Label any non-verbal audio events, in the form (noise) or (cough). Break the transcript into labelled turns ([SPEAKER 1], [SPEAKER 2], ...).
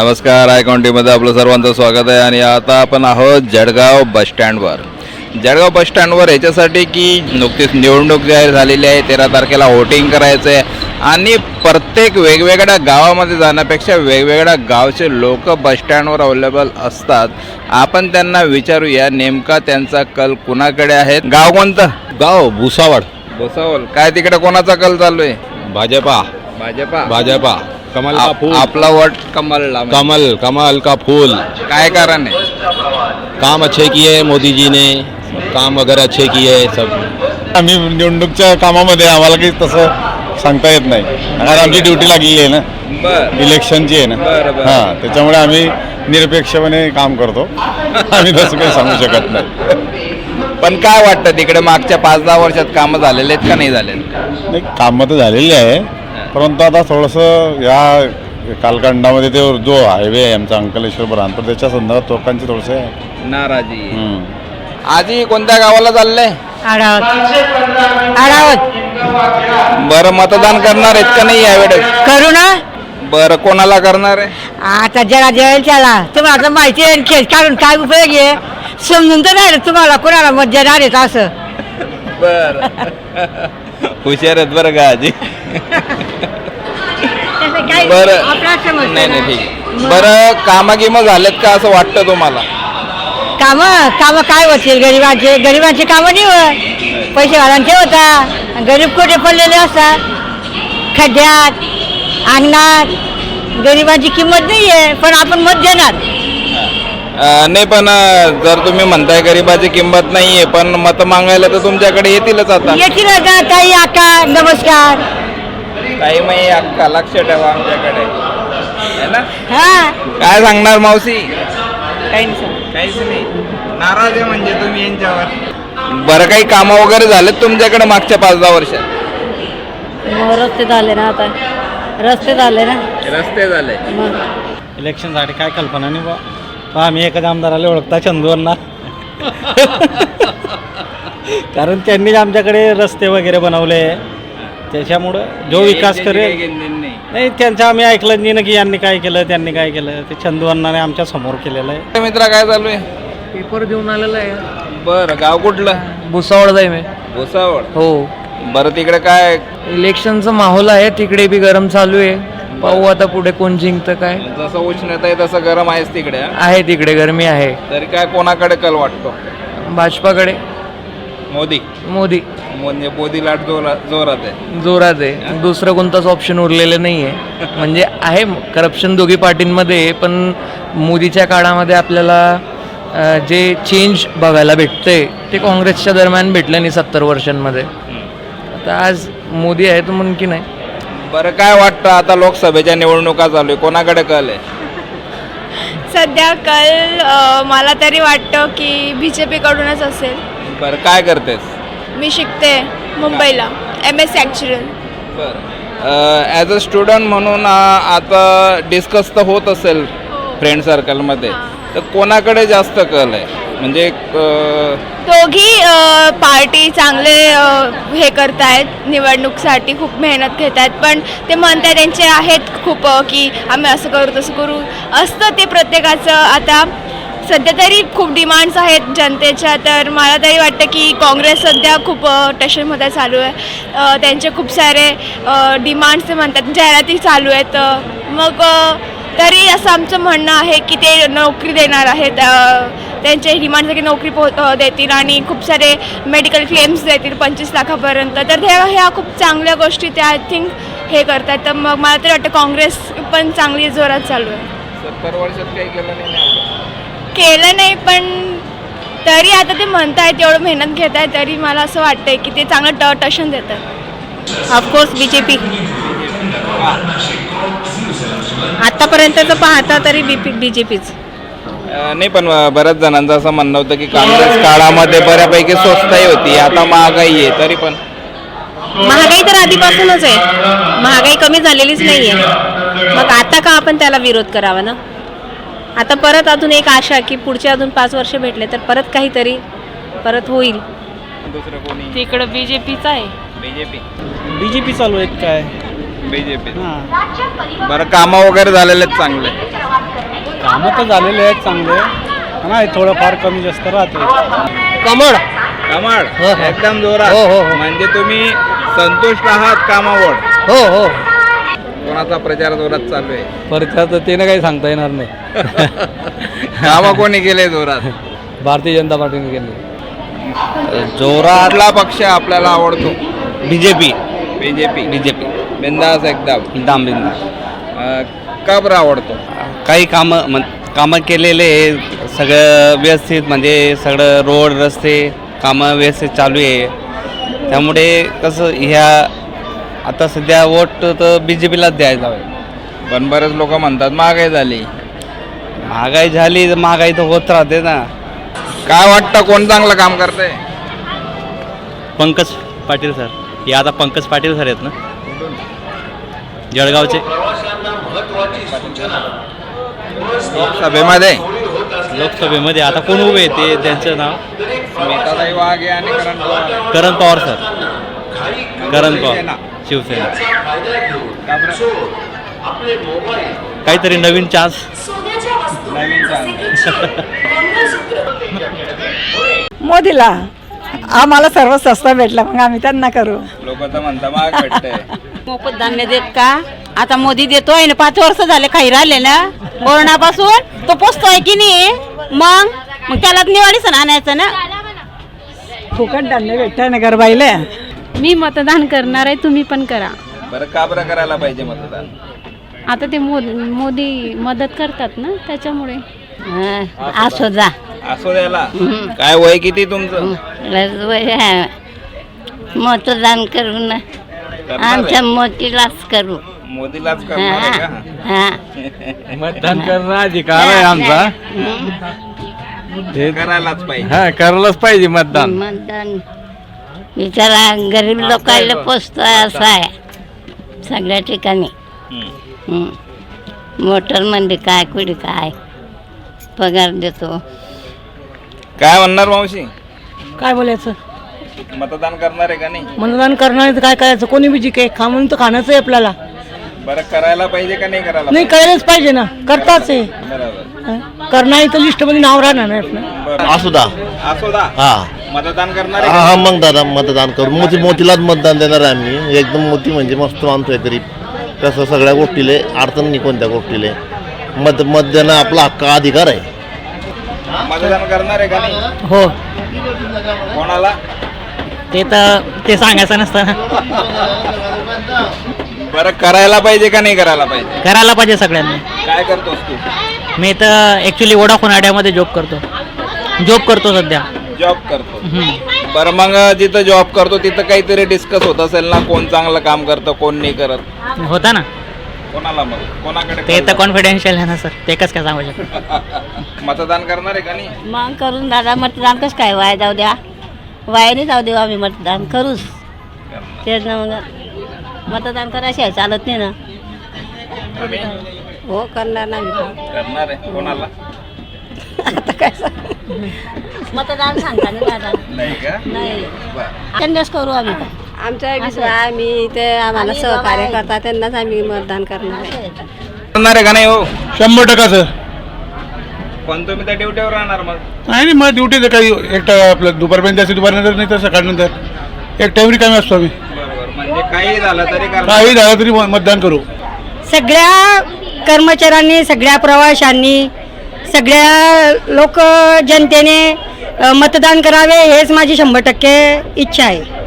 [SPEAKER 1] नमस्कार आय काउंटीमध्ये आपलं सर्वांचं स्वागत आहे आणि आता आपण आहोत जळगाव बसस्टँडवर जळगाव बसस्टँडवर याच्यासाठी की नुकतीच निवडणूक जाहीर झालेली आहे तेरा तारखेला वोटिंग करायचं आहे आणि प्रत्येक वेगवेगळ्या गावामध्ये जाण्यापेक्षा वेगवेगळ्या गावचे लोक बसस्टँडवर अवेलेबल असतात. आपण त्यांना विचारूया नेमका त्यांचा कल कुणाकडे आहे? गाव कोणतं?
[SPEAKER 2] गाव भुसावळ.
[SPEAKER 1] भुसावळ. काय तिकडे कोणाचा कल चालू आहे?
[SPEAKER 2] भाजपा.
[SPEAKER 1] भाजपा.
[SPEAKER 2] भाजपा. कमल का
[SPEAKER 1] आप-
[SPEAKER 2] फूल?
[SPEAKER 1] आपला वोट कमलला म्हणजे.
[SPEAKER 2] कमल कमल का फूल?
[SPEAKER 1] काय कारण आहे?
[SPEAKER 2] काम अच्छे किए मोदी जी ने काम वगैरह अच्छे किए सब।
[SPEAKER 3] आम्ही निवडणूकच्या कामामध्ये आम्हाला काही तसं सांगता येत नाही. कारण आमची ड्युटी लागलेली आहे ना.
[SPEAKER 1] बर.
[SPEAKER 3] इलेक्शनची आहे ना.
[SPEAKER 1] बरं, बरं.
[SPEAKER 3] हां त्याच्यामुळे आम्ही निरपेक्षपणे काम करतो. आम्ही तसं काही सांगू शकत नाही.
[SPEAKER 1] पण काय वाटतं तिकडे मागच्या पाच दहा वर्षात कामं झालेले आहेत का नाही झालेत
[SPEAKER 3] नाही कामं तर झालेली आहे. परंतु आता थोडंसं या कालखंडामध्ये ते जो हायवे आहे आमचा अंकलेश्वर बरानपूर त्याच्या संदर्भात लोकांची थोडंसं आहे.
[SPEAKER 1] नाराजी.
[SPEAKER 3] हम्म.
[SPEAKER 1] आजी कोणत्या गावाला चाललंय
[SPEAKER 4] आढावत. आढावत.
[SPEAKER 1] बरं मतदान करणार आहेत का नाही यावेळेस?
[SPEAKER 4] करू ना.
[SPEAKER 1] बरं कोणाला करणार आहे?
[SPEAKER 4] आता जरा जळेल त्याला. तुम्हाला तर माहिती आहे काढून काय उपयोग आहे? समजून तर नाही रे तुम्हाला कोणाला मत देणार आहेत असं.
[SPEAKER 1] बर. हुशार आहेत बरं का आजी?
[SPEAKER 4] तसं काही
[SPEAKER 1] बरं.
[SPEAKER 4] आपला समजतं
[SPEAKER 1] नाही नाही
[SPEAKER 4] ना.
[SPEAKER 1] ठीक. बरं कामं गिमं झालेत का असं वाटतं तुम्हाला?
[SPEAKER 4] कामं कामं काय होतील? गरिबांचे गरिबांचे कामं नाही होत. पैसेवाल्यांचे होता गरीब कुठे पडलेले असतात? खड्ड्यात अंगणात. गरिबांची किंमत नाही आहे पण आपण मत देणार.
[SPEAKER 1] नाही पण अं, जर तुम्ही म्हणताय गरीबाची किंमत नाहीये पण मत मागायला तर तुमच्याकडे येतीलच आता.
[SPEAKER 4] येतील का ताई आका नमस्कार.
[SPEAKER 1] काही माही अक्का लक्ष ठेवा आमच्याकडे. है ना?
[SPEAKER 4] हा.
[SPEAKER 1] काय सांगणार मावशी?
[SPEAKER 4] काही नाही
[SPEAKER 1] काहीच नाही. नाराज आहे म्हणजे तुम्ही यांच्यावर. बरं काही कामं वगैरे झालेत तुमच्याकडे मागच्या पाच दहा वर्षात?
[SPEAKER 4] रस्ते झाले ना आता. रस्ते झाले ना.
[SPEAKER 1] रस्ते झाले.
[SPEAKER 4] मग.
[SPEAKER 5] इलेक्शनसाठी काय कल्पना नाही बा आम्ही एखाद्या आमदाराला ओळखता चंदूरना कारण त्यांनीच आमच्याकडे रस्ते वगैरे बनवले. त्याच्यामुळं जो विकास करेल नाही. त्यांचं आम्ही ऐकलं नाही ना की यांनी काय केलं त्यांनी काय केलं. ते चंदू अण्णाने आमच्यासमोर केलेलं आहे.
[SPEAKER 1] मित्रा काय चालू आहे?
[SPEAKER 6] पेपर देऊन आलेला आहे.
[SPEAKER 1] बरं गाव कुठलं?
[SPEAKER 6] भुसावळ जाई मी.
[SPEAKER 1] भुसावळ.
[SPEAKER 6] हो.
[SPEAKER 1] बरं तिकडे काय?
[SPEAKER 6] इलेक्शनचा माहोल आहे तिकडे बी गरम चालू आहे. पाहू आता पुढे कोण जिंकतं काय.
[SPEAKER 1] जसं उष्णता आहे तसं गरम आहेच तिकडे हा?
[SPEAKER 6] आहे तिकडे गरमी आहे.
[SPEAKER 1] तरी काय कोणाकडे कल वाटतो?
[SPEAKER 6] भाजपाकडे.
[SPEAKER 1] मोदी.
[SPEAKER 6] मोदी.
[SPEAKER 1] म्हणजे मोदी लाट जोरात जोरात आहे.
[SPEAKER 6] जोरात आहे. दुसरं कोणताच ऑप्शन उरलेलं नाही आहे. म्हणजे आहे करप्शन दोघी पार्टींमध्ये आहे, पण मोदीच्या काळामध्ये आपल्याला अं, जे चेंज बघायला भेटतंय ते काँग्रेसच्या दरम्यान भेटलं नाही सत्तर वर्षांमध्ये. आता आज मोदी आहे तर म्हणून की नाही.
[SPEAKER 1] बरं काय वाटतं आता लोकसभेच्या निवडणुका चालू आहे कोणाकडे कल आहे?
[SPEAKER 7] सध्या कल अ, मला तरी वाटतं की बी जे पीकडूनच असेल.
[SPEAKER 1] बरं काय करतेस?
[SPEAKER 7] मी शिकते मुंबईला एम एस ॲक्च्युअल
[SPEAKER 1] बरं. ॲज अ स्टुडंट म्हणून अ, आता डिस्कस तर होत असेल फ्रेंड सर्कलमध्ये तर कोणाकडे जास्त कल आहे? म्हणजे
[SPEAKER 7] दोघी पार्टी चांगले हे हे करतायत निवडणूकसाठी खूप मेहनत घेत आहेत पण ते म्हणतात त्यांचे आहेत खूप की आम्ही असं करू तसं करू. असतं ते प्रत्येकाचं. आता सध्या तरी खूप डिमांड्स आहेत जनतेच्या तर मला तरी वाटतं की काँग्रेस सध्या खूप टेशनमध्ये टशनमध्ये चालू आहे. त्यांचे खूप सारे डिमांड्स ते म्हणतात जाहिराती चालू आहेत. मग तरी असं आमचं म्हणणं आहे की ते नोकरी देणार आहेत त्यांचे डिमांड की नोकरी पो अ, देतील आणि खूप सारे मेडिकल क्लेम्स देतील पंचवीस लाखापर्यंत. तर ह्या ह्या खूप चांगल्या गोष्टी त्या आय थिंक हे करतात. तर मग मला तरी वाटतं काँग्रेस पण चांगली जोरात चालू आहे.
[SPEAKER 1] सत्तर वर्षात काही केलं नाही.
[SPEAKER 7] केलं पण तरी आता ते म्हणतायत एवढं मेहनत घेत आहे तरी मला असं वाटतंय की ते चांगलं ट टशन देतात.
[SPEAKER 4] ऑफकोर्स बी जे पी आतापर्यंतचं पाहता तरी बी पी बी जे पीच
[SPEAKER 1] नाही पण बऱ्याच जणांचं असं म्हणणं होतं की काँग्रेस काळामध्ये बऱ्यापैकी स्वस्तही होती आता महागाई आहे तरी पण.
[SPEAKER 8] महागाई तर आधीपासूनच आहे. महागाई कमी झालेलीच नाही आहे. मग आता का आपण त्याला विरोध करावा ना? आता परत अजून एक आशा की पुढचे अजून पाच वर्ष भेटले तर परत काहीतरी परत होईल.
[SPEAKER 1] दुसरं कोणी?
[SPEAKER 8] तिकडं बी जे पीचं आहे.
[SPEAKER 1] बीजेपी.
[SPEAKER 5] बी जे पी चालू आहेत काय?
[SPEAKER 1] बीजेपी.
[SPEAKER 5] हां.
[SPEAKER 1] बरं कामं वगैरे झालेले आहेत चांगले.
[SPEAKER 5] कामं तर झालेले आहेत चांगले. नाही थोडंफार कमी जास्त राहते
[SPEAKER 9] कमळ.
[SPEAKER 1] कमळ.
[SPEAKER 9] हो, हो.
[SPEAKER 1] एकदम जोरात.
[SPEAKER 9] हो, हो, हो.
[SPEAKER 1] म्हणजे तुम्ही संतुष्ट आहात कामावर?
[SPEAKER 9] हो हो.
[SPEAKER 1] कोणाचा प्रचार जोरात चालू आहे?
[SPEAKER 5] परत ते ना काही सांगता येणार नाही. (laughs)
[SPEAKER 1] कामं कोणी केले जोरात?
[SPEAKER 5] भारतीय जनता पार्टीने केले.
[SPEAKER 1] जोरातला पक्ष आपल्याला आवडतो.
[SPEAKER 5] B J P
[SPEAKER 1] BJP.
[SPEAKER 5] B J P
[SPEAKER 1] बिंदास. एकदम
[SPEAKER 5] डांबिंदा
[SPEAKER 1] अं, का बरं आवडतो
[SPEAKER 5] काही कामं म्हण कामं केलेले आहे. सगळं व्यवस्थित म्हणजे सगळं रोड रस्ते कामं व्यवस्थित चालू आहे. त्यामुळे कसं ह्या आता सध्या वोट तर बी जे पीलाच द्यायला हवे.
[SPEAKER 1] पण बरेच लोक म्हणतात महागाई झाली.
[SPEAKER 5] महागाई झाली तर महागाई तर होत राहते ना.
[SPEAKER 1] काय वाटतं कोण चांगलं काम करतंय?
[SPEAKER 5] पंकज पाटील सर. हे आता पंकज पाटील सर आहेत ना. जळगावचे.
[SPEAKER 1] सभेमध्ये
[SPEAKER 5] लोकसभेमध्ये आता कोण उभे आहे ते त्यांचं नाव
[SPEAKER 1] स्मिताताई वाघे आणि करण पवार.
[SPEAKER 5] करण पवार सर करण. पवार शिवसेना
[SPEAKER 1] का बरं?
[SPEAKER 5] काहीतरी नवीन चान्स
[SPEAKER 1] नवीन chance.
[SPEAKER 10] मोदीला आम्हाला सर्व स्वस्त भेटलं मग आम्ही त्यांना करू.
[SPEAKER 1] लोक तर म्हणता महाग भेटतंय.
[SPEAKER 10] मोफत धान्य देत का? आता मोदी देतोय ना पाच वर्ष झाले काही राहिले ना कोरोनापासून तो पोचतोय की नाही? मग? मग त्याला निवाडी सण आणायचं ना? फुकट धान्य भेटतंय ना गरबाईले
[SPEAKER 11] मी मतदान करणार आहे तुम्ही पण करा.
[SPEAKER 1] बरं का बरं करायला पाहिजे मतदान?
[SPEAKER 11] आता ते मोदी मदत करतात ना त्याच्यामुळे.
[SPEAKER 10] असो जा.
[SPEAKER 1] असो द्याला काय वय किती तुमचं?
[SPEAKER 10] मतदान करू ना? आमच्या मोतीलाच करू.
[SPEAKER 1] मोदीलाच
[SPEAKER 10] हा
[SPEAKER 5] मतदान करणं अधिकार आहे आमचा.
[SPEAKER 1] करायलाच पाहिजे.
[SPEAKER 5] हा करायलाच पाहिजे मतदान.
[SPEAKER 10] मतदान. बिचारा गरीब लोकांना पोचतोय असं आहे. सगळ्या ठिकाणी.
[SPEAKER 1] हम्म.
[SPEAKER 10] मोटरमध्ये काय कुठे काय? पगार देतो.
[SPEAKER 1] काय म्हणणार मावशी?
[SPEAKER 12] काय बोलायचं?
[SPEAKER 1] मतदान करणार आहे का नाही?
[SPEAKER 12] मतदान करणार काय करायचं? कोणी बी जिके खामून तर खाणंच आहे आपल्याला.
[SPEAKER 1] बरं करायला पाहिजे का नाही करायला?
[SPEAKER 12] नाही
[SPEAKER 1] पाहिजे?
[SPEAKER 12] करायलाच पाहिजे ना. करताच आहे.
[SPEAKER 1] बरोबर.
[SPEAKER 12] हं? करणार तर लिस्टमध्ये नाव राहणार नाही आपलं.
[SPEAKER 1] बरं.
[SPEAKER 2] असू दा
[SPEAKER 1] असो दा
[SPEAKER 2] हा.
[SPEAKER 1] मतदान करणार
[SPEAKER 2] हा
[SPEAKER 1] आहे
[SPEAKER 2] हा? मग दादा मतदान करू. मोती मोतीलाच मतदान देणार आहे आम्ही. एकदम मोती म्हणजे मस्त माणूस आहे गरीब कसं सगळ्या गोष्टीले अडचण नाही कोणत्या गोष्टीले. मत मत देणं आपला हक्क अधिकार आहे.
[SPEAKER 1] मतदान करणार आहे का नाही?
[SPEAKER 12] हो.
[SPEAKER 1] कोणाला?
[SPEAKER 12] ते तर ते सांगायचं नसतं. ना
[SPEAKER 1] बरं करायला पाहिजे का नाही करायला पाहिजे?
[SPEAKER 12] करायला पाहिजे सगळ्यांनी.
[SPEAKER 1] काय करतोस तू?
[SPEAKER 12] मी तर ॲक्च्युली वोडाफोन आयडियामध्ये जॉब करतो. जॉब करतो सध्या.
[SPEAKER 1] जॉब करतो. बरं मग जिथं जॉब करतो तिथं काहीतरी डिस्कस होत असेल ना कोण चांगलं काम करतं कोण नाही करत?
[SPEAKER 12] होता ना.
[SPEAKER 1] कोणाला मग? कोणाकडे
[SPEAKER 12] ते तर? कॉन्फिडेन्शियल आहे ना सर ते कसं काय सांगू शकतो? (laughs)
[SPEAKER 1] मतदान करणार आहे का नाही?
[SPEAKER 10] मग करून दादा मतदान कसं काय? वाया जाऊ द्या. वायाने जाऊ देऊ आम्ही मतदान करूच. तेच ना मग. मतदान करायशिवाय चालत नाही ना.
[SPEAKER 1] तुम्ही?
[SPEAKER 10] हो करणार ना मी
[SPEAKER 1] करणार आहे. कोणाला?
[SPEAKER 10] आता काय (laughs) मतदान सांगता ना दादा.
[SPEAKER 1] नाही का?
[SPEAKER 10] नाही.
[SPEAKER 1] बरं.
[SPEAKER 10] त्यांनाच करू आम्ही.
[SPEAKER 13] आमच्या आम्ही ते आम्हाला सहकार्य करतात त्यांनाच आम्ही मतदान करणार आहे.
[SPEAKER 1] करणार आहे का नाही हो?
[SPEAKER 14] शंभर टक्का सर.
[SPEAKER 1] पण तुम्ही त्या ड्युटीवर राहणार मग.
[SPEAKER 14] नाही नाही मग ड्युटी काही एक टा- आपलं दुपारपर्यंत असते दुपारनंतर नाही तर सकाळनंतर एक टाईम रिकामी असतो आम्ही.
[SPEAKER 1] बरोबर. म्हणजे काही झालं तरी करणार.
[SPEAKER 14] काही झालं तरी म- मतदान करू.
[SPEAKER 10] सगळ्या कर्मचाऱ्यांनी सगळ्या प्रवाशांनी सगळ्या लोक जनतेने मतदान करावे हेच माझी शंभर टक्के इच्छा आहे.